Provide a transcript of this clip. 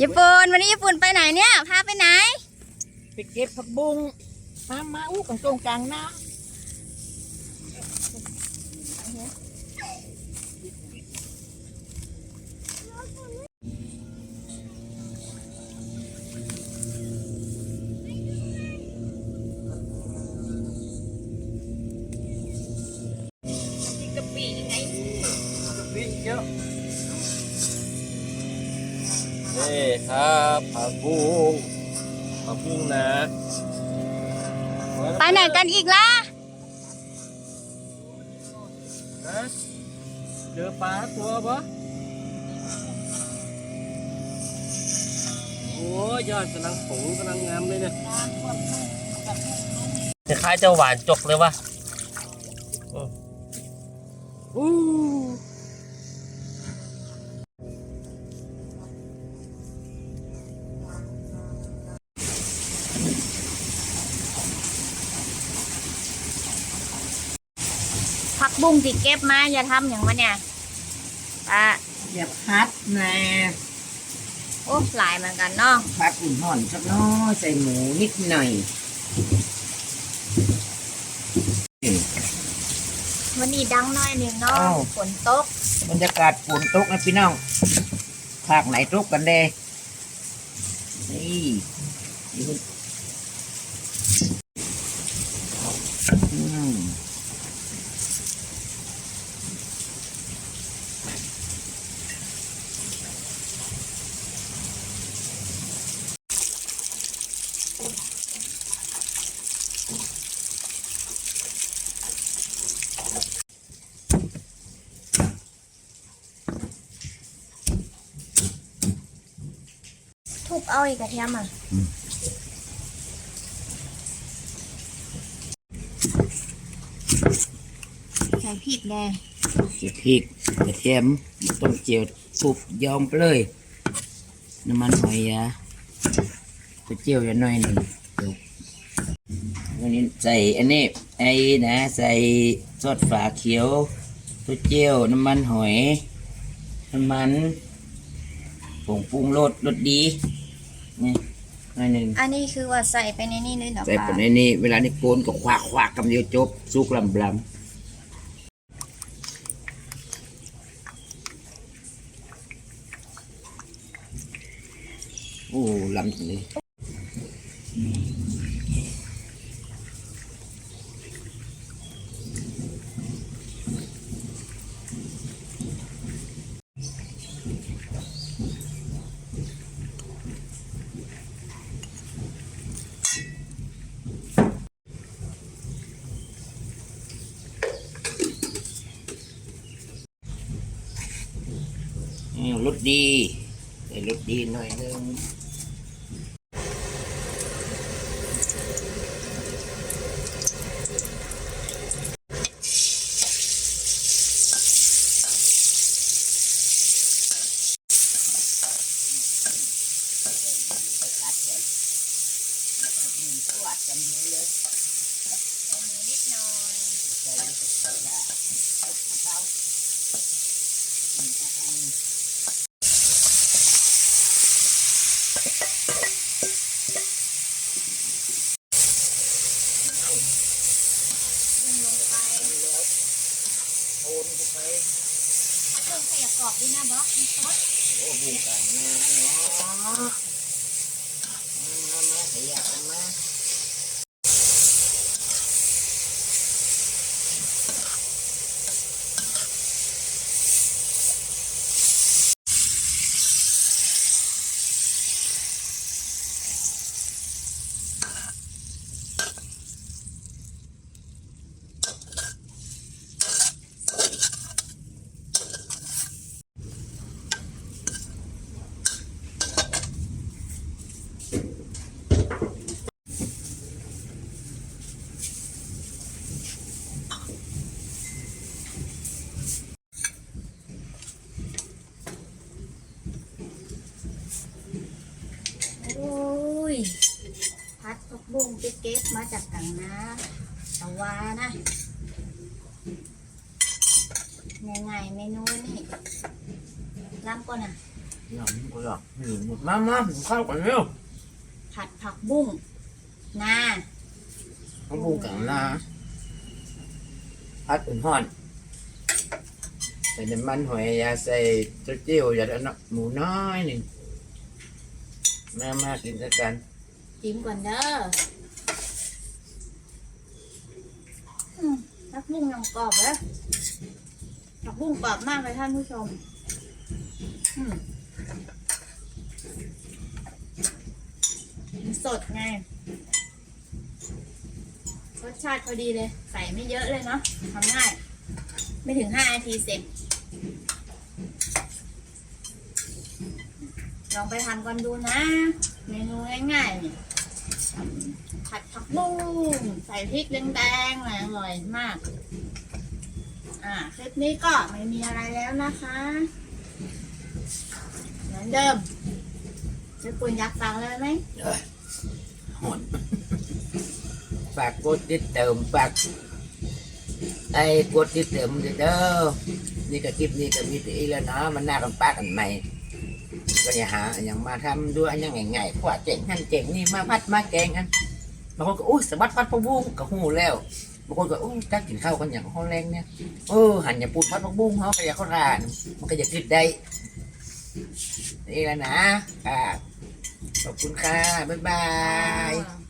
ญี่ปุ่นวันนี้ญี่ปุ่นไปไหนเนี่ย พาไปไหน ไปเก็บผักบุ้งมามาอู้กองตรงกลางนะกะ นี่ครับผักบุ้งผักบุ้งนะไปไหนกันอีกล่ะฮะเจอปลาตัวปะโอ้ยยอดกำลังผงกำลังงามเลยเนี่ยจะคล้ายจะหวานจกเลยวะอื ผักบุ้งที่เก็บมาอย่าทำอย่างวะเนี่ยอะอย่าพัดนะโอ้หลายเหมือนกันเนาะพัดอุ่นห่อนสักน้อยใส่หมูนิดหน่อยอืมวันนี้ดังหน้อยหนึ่งเนาะอ้าว ฝนตกบรรยากาศฝนตกนะพี่น้องภาคไหนตกกันแดนี่นี่อืม ทุบเอาอีกกระเทียมอะใส่พริกแดงเจียวพริกกระเทียมต้มเจียวปุบยอมไปเลยน้ำมันหอยยาไปเจียวอย่างน้อยหนึ่งจบวันนี้ใส่อันนี้ไอ้นะใส่ซอสฝาเขียวตัวเจียวน้ำมันหอยน้ำมันผงปรุงรสรสดี นี่หน่อยหนึ่งอันนี้คือว่าใส่ไปในนี่เลยเหรอใส่ปไปลาในนี้เวลานี้โกนก็ควักควักกำเดียวจบสุกลำลำโอ้ลำจั งเลยอืมรสดีใส่รสดีหน่อยหนึงโอนเข้า ไปเครื่องขยับกรอบดีนะบอสมีซอสโอ้บูกันนะเนาะมามามาขยับกันมาโอ้ยพัดผัก บุ้งที่เก็บมาจากกังนาตะวานะง่ายๆเมนูนี่ล้ำก่อนอะยอมก็ยอมไม่รู้หมดมามาผมเข้ากันเร็วผัดผักบุ้งนาเขาบูกันนะพัดอุ่นห่อนใส่น้ำมันหอยยาใส่เต้าเจี้ยวอย่าเอาเนาะหมูน้อยหนึ่งมามากินด้วยกัน จิ้มก่อนเด้ออืมผักบุ้งยังกรอบเลยผักบุ้งกรอบมากเลยท่านผู้ชมมันสดไง รสชาติพอดีเลย ใส่ไม่เยอะเลยเนาะทำง่าย ไม่ถึงห้านาทีเสร็จ ลองไปทำกันดูนะ เมนูง่ายๆเนี่ย ผัดผักบุ้งใส่พริกแดงๆหน่อยอร่อยมาก อ่าคลิปนี้ก็ไม่มีอะไรแล้วนะคะเหมือนเดิมจะปุ่นอยากสั่งเลยไหมหอนฝากกดติดเติมฝากไอ้กดติดเติมเด้อนี่ก็คลิปนี้ก็มีตีแล้วเนาะมันน่ากันปากันใหม่ก็อย่าหาอย่างมาทำด้วยอันยังไงๆขวาเจ๋งนั่นเจ๋งนี่มาพัดมาแกงกัน บางคนก็โอ้ยสะบัดพัดพะบุ้งก็หูแล้วบางคนก็โอ้ยจักกินข้าวกันอย่างห้องแรงเนี่ยเออหันอย่าปูดพัดพะบุ้งเขาก็อย่าเขาทานมันก็จะคิดได้นี่แหละนะค่ะขอบคุณค่ะบ๊ายบาย